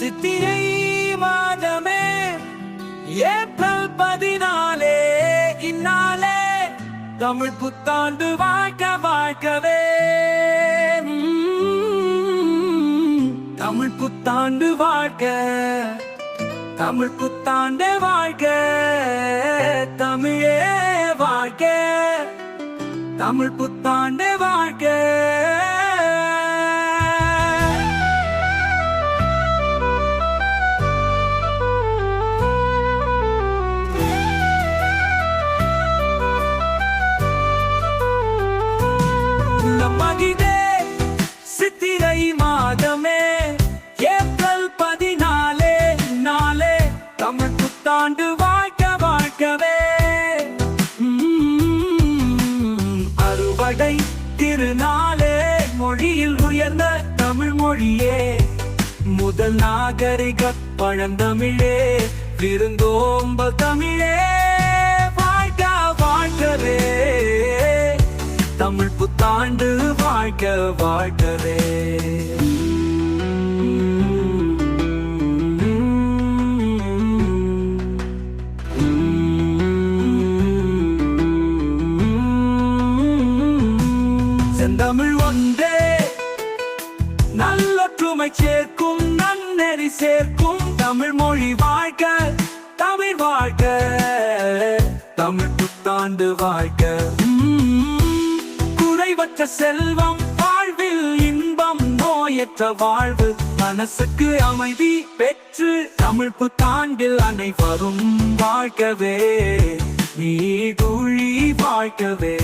சித்திரை மாதமே ஏப்ரல் பதினாலே இந்நாளே தமிழ் புத்தாண்டு வாழ்க்க வாழ்க்கவே தமிழ் புத்தாண்டு வாழ்க்க தமிழ் புத்தாண்டு வாழ்க்க தமிழே வாழ்க்க தமிழ் புத்தாண்டு வாழ்க்க நம்மகிதே சித்திரை மாதமே ஏப்ரல் பதினாலே நாளே தமிழ் புத்தாண்டு வாழ்க்க வாழ்க்கவே அறுவடை திருநாளே மொழியில் உயர்ந்த தமிழ் மொழியே. முதல் நாகரிக பழந்தமிழே விருந்தோம்ப தமிழே. புத்தாண்டு வாழ்க வாழ்கவே. செந்தமிழ் ஒன்றே நல்லொற்றுமை சேர்க்கும் நன்னெறி சேர்க்கும் தமிழ் மொழி வாழ்க தமிழ் வாழ்க தமிழ் புத்தாண்டு வாழ்க. உம், செல்வம் வாழ்வில் இன்பம் நோயற்ற வாழ்வு. மனசுக்கு அமைதி பெற்று தமிழ் புத்தாண்டில் அனைவரும் வாழ்க்கவே நீ துழி வாழ்க்கவே.